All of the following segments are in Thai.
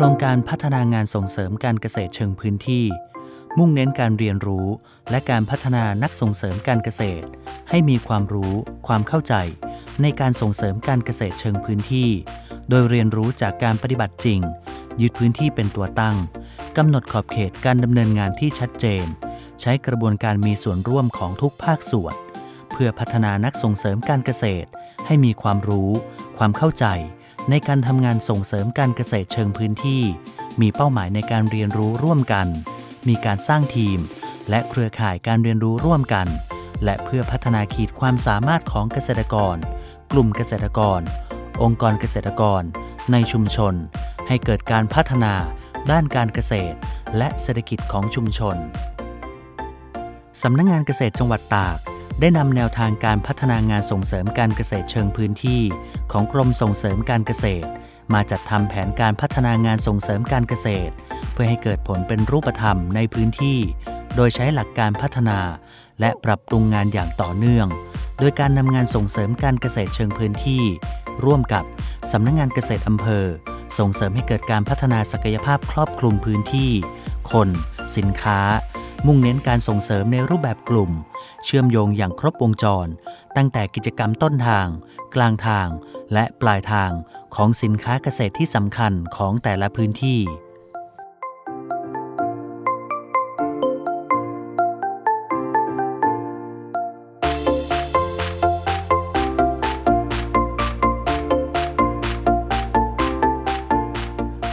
ครงการพัฒนางานส่งเสริมการเกษตรเชิงพื้นที่ มุ่งเน้นการเรียนรู้ และการพัฒนานักส่งเสริมการเกษตร ให้มีความรู้ ความเข้าใจ ในการส่งเสริมการเกษตรเชิงพื้นที่ โดยเรียนรู้จากการปฏิบัติจริง ยึดพื้นที่เป็นตัวตั้งกำหนดขอบเขตการดำเนินงานที่ชัดเจน ใช้กระบวนการมีส่วนร่วมของทุกภาคส่วน เพื่อพัฒนานักส่งเสริมการเกษตร ให้มีความรู้ ความเข้าใจ ในการทำงานส่งเสริมการเกษตรเชิงพื้นที่ มีเป้าหมายในการเรียนรู้ร่วมกัน มีการสร้างทีม และเครือข่ายการเรียนรู้ร่วมกัน และเพื่อพัฒนาขีดความสามารถของเกษตรกร กลุ่มเกษตรกร องค์กรเกษตรกร ในชุมชน ให้เกิดการพัฒนา ด้านการเกษตร และเศรษฐกิจของชุมชนสำนักงงานเกษตรจังหวัดตาก ได้นำแนวทางการพัฒนางานส่งเสริมการเกษตรเชิงพื้นที่ ของกรมส่งเสริมการเกษตร มาจัดทำแผนการพัฒนางานส่งเสริมการเกษตร เพื่อให้เกิดผลเป็นรูปธรรมในพื้นที่ โดยใช้หลักการพัฒนา และปรับปรุงงานอย่างต่อเนื่อง โดยการนำงานส่งเสริมการเกษตรเชิงพื้นที่ ร่วมกับสำนักงงานเกษตรอำเภอ ส่งเสริมให้เกิดการพัฒนาศักยภาพครอบคลุมพื้นที่ คน สินค้า มุ่งเน้นการส่งเสริมในรูปแบบกลุ่ม เชื่อมโยงอย่างครบวงจร ตั้งแต่กิจกรรมต้นทาง กลางทาง และปลายทางของสินค้าเกษตรที่สำคัญของแต่ละพื้นที่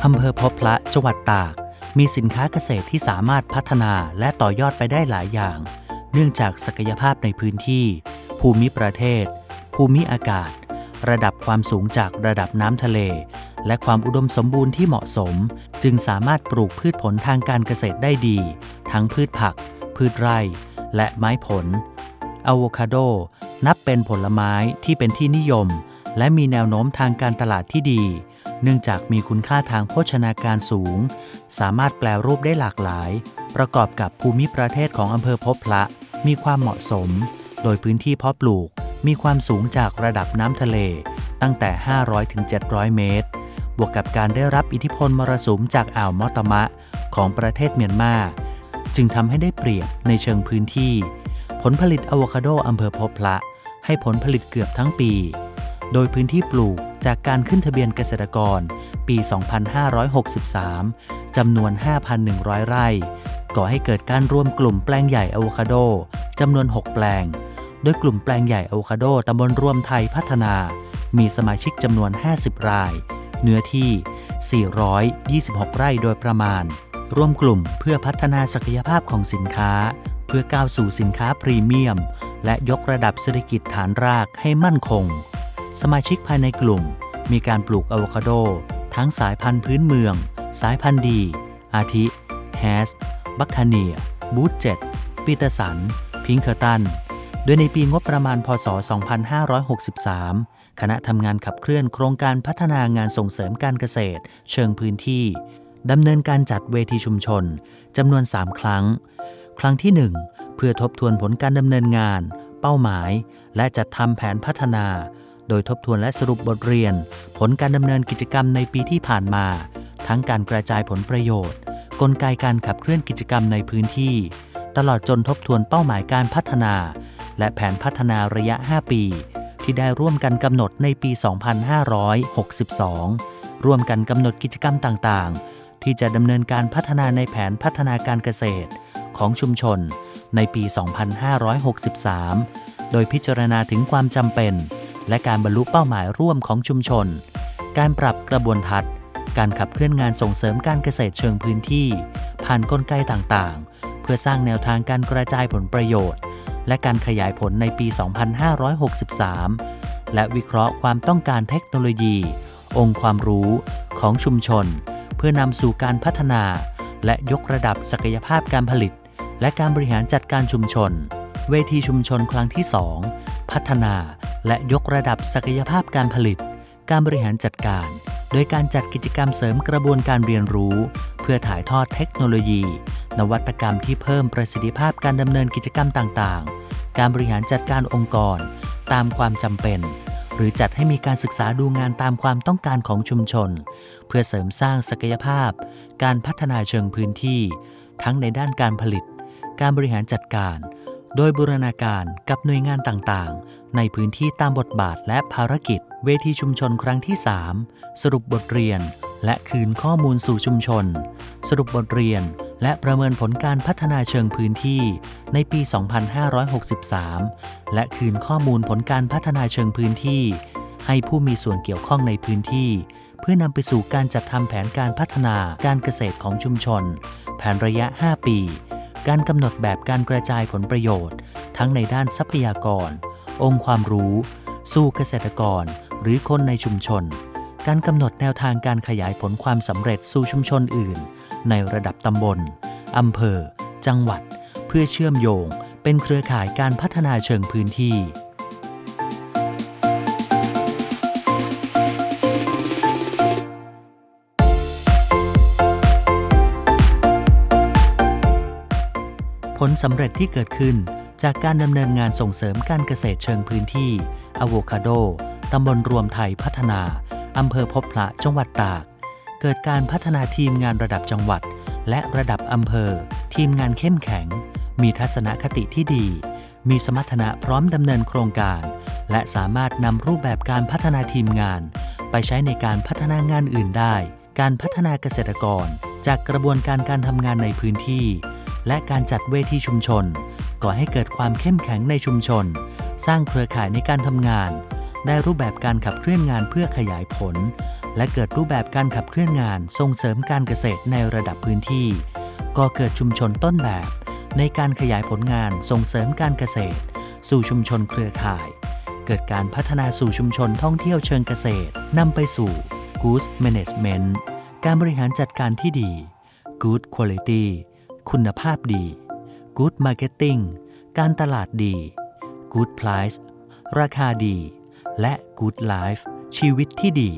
อำเภอพบพระจังหวัดตาก มีสินค้าเกษตรที่สามารถพัฒนาและต่อยอดไปได้หลายอย่าง เนื่องจากศักยภาพในพื้นที่ ภูมิประเทศ ภูมิอากาศ ระดับความสูงจากระดับน้ำทะเล และความอุดมสมบูรณ์ที่เหมาะสม จึงสามารถปลูกพืชผลทางการเกษตรได้ดี ทั้งพืชผัก พืชไร่ และไม้ผลอะโวคาโดนับเป็นผลไม้ที่เป็นที่นิยม และมีแนวโน้มทางการตลาดที่ดี เนื่องจากมีคุณค่าทางโภชนาการสูง สามารถแปลรูปได้หลากหลาย ประกอบกับภูมิประเทศของอำเภอพบพระมีความเหมาะสม โดยพื้นที่เพาะปลูก มีความสูงจากระดับน้ำทะเลตั้งแต่ 500ถึง700 เมตร บวกกับการได้รับอิทธิพลมรสุมจากอ่าวมอตมะของประเทศเมียนมา จึงทำให้ได้เปรียบในเชิงพื้นที่ ผลผลิตอะโวคาโดอำเภอพบพระให้ผลผลิตเกือบทั้งปี โดยพื้นที่ปลูกจากการขึ้นทะเบียนเกษตรกร ปี 2563 จำนวน 5,100 ไร่ ก่อให้เกิดการรวมกลุ่มแปลงใหญ่อะโวคาโดจำนวน 6 แปลง โดยกลุ่มแปลงใหญ่อะโวคาโดตำบลรวมไทยพัฒนา มีสมาชิกจำนวน 50 ราย เนื้อที่ 426 ไร่โดยประมาณ ร่วมกลุ่มเพื่อพัฒนาศักยภาพของสินค้า เพื่อก้าวสู่สินค้าพรีเมียม และยกระดับเศรษฐกิจฐานรากให้มั่นคง สมาชิกภายในกลุ่ม มีการปลูกอะโวคาโด ทั้งสายพันธุ์พื้นเมือง สายพันธุ์ดี อาทิแฮส บัคคาเนีย บูธเจ็ดปีเตอร์สัน พิงเคอร์ตัน โดยในปีงบประมาณ พศ 2563 คณะทำงานขับเคลื่อนโครงการพัฒนางานส่งเสริมการเกษตร เชิงพื้นที่ดำเนินการจัดเวทีชุมชนจำนวน 3 ครั้ง ครั้งที่ 1 เพื่อทบทวนผลการดำเนินงาน เป้าหมาย และจัดทำแผนพัฒนา โดยทบทวนและสรุปบทเรียน ผลการดำเนินกิจกรรมในปีที่ผ่านมา ทั้งการกระจายผลประโยชน์ กลไกการขับเคลื่อนกิจกรรมในพื้นที่ ตลอดจนทบทวนเป้าหมายการพัฒนา และแผนพัฒนาระยะ 5 ปี ที่ได้ร่วมกันกำหนดในปี 2562 ร่วมกันกำหนดกิจกรรมต่างๆ ที่จะดำเนินการพัฒนาในแผนพัฒนาการเกษตร ของชุมชนในปี 2563 โดยพิจารณาถึงความจำเป็น และการบรรลุเป้าหมายร่วมของชุมชน การปรับกระบวนทัศน์ การขับเคลื่อนงานส่งเสริมการเกษตรเชิงพื้นที่ ผ่านกลไกต่างๆ เพื่อสร้างแนวทางการกระจายผลประโยชน์ และการขยายผลในปี 2563 และวิเคราะห์ความต้องการเทคโนโลยี องค์ความรู้ของชุมชน เพื่อนำสู่การพัฒนา และยกระดับศักยภาพการผลิต และการบริหารจัดการชุมชน เวทีชุมชนครั้งที่ 2 พัฒนา และยกระดับศักยภาพการผลิต การบริหารจัดการ โดยการจัดกิจกรรมเสริมกระบวนการเรียนรู้ เพื่อถ่ายทอดเทคโนโลยี นวัตกรรมที่เพิ่มประสิทธิภาพการดำเนินกิจกรรมต่างๆ การบริหารจัดการองค์กร ตามความจำเป็น หรือจัดให้มีการศึกษาดูงานตามความต้องการของชุมชน เพื่อเสริมสร้างศักยภาพ การพัฒนาเชิงพื้นที่ ทั้งในด้านการผลิต การบริหารจัดการ โดยบูรณาการกับหน่วยงานต่างๆ ในพื้นที่ตามบทบาทและภารกิจ เวทีชุมชนครั้งที่ 3 สรุปบทเรียน และคืนข้อมูลสู่ชุมชน สรุปบทเรียน และประเมินผลการพัฒนาเชิงพื้นที่ ในปี 2563 และคืนข้อมูลผลการพัฒนาเชิงพื้นที่ ให้ผู้มีส่วนเกี่ยวข้องในพื้นที่เพื่อนำไปสู่การจัดทำแผนการพัฒนาการเกษตรของชุมชน แผนระยะ 5 ปี การกำหนดแบบการกระจายผลประโยชน์ ทั้งในด้านทรัพยากร องค์ความรู้ สู่เกษตรกร หรือคนในชุมชน การกำหนดแนวทางการขยายผลความสำเร็จสู่ชุมชนอื่น ในระดับตำบลอำเภอ จังหวัด เพื่อเชื่อมโยง เป็นเครือข่ายการพัฒนาเชิงพื้นที่ ผลสำเร็จที่เกิดขึ้นจากการดำเนินงานส่งเสริมการเกษตรเชิงพื้นที่อะโวคาโดตำบลรวมไทยพัฒนาอำเภอพบพระจังหวัดตาก เกิดการพัฒนาทีมงานระดับจังหวัด และระดับอำเภอ ทีมงานเข้มแข็ง มีทัศนคติที่ดี มีสมรรถนะพร้อมดำเนินโครงการ และสามารถนำรูปแบบการพัฒนาทีมงาน ไปใช้ในการพัฒนางานอื่นได้ การพัฒนาเกษตรกร จากกระบวนการการทำงานในพื้นที่ และการจัดเวทีชุมชน ก่อให้เกิดความเข้มแข็งในชุมชน สร้างเครือข่ายในการทำงาน ได้รูปแบบการขับเคลื่อนงานเพื่อขยายผล และเกิดรูปแบบการขับเคลื่อนงานส่งเสริมการเกษตรในระดับพื้นที่ ก็เกิดชุมชนต้นแบบ ในการขยายผลงานส่งเสริมการเกษตร สู่ชุมชนเครือข่าย เกิดการพัฒนาสู่ชุมชนท่องเที่ยวเชิงเกษตรนำไปสู่ Good Management การบริหารจัดการที่ดี Good Quality คุณภาพดี Good Marketing การตลาดดี Good Price ราคาดี และ Good Life ชีวิตที่ดี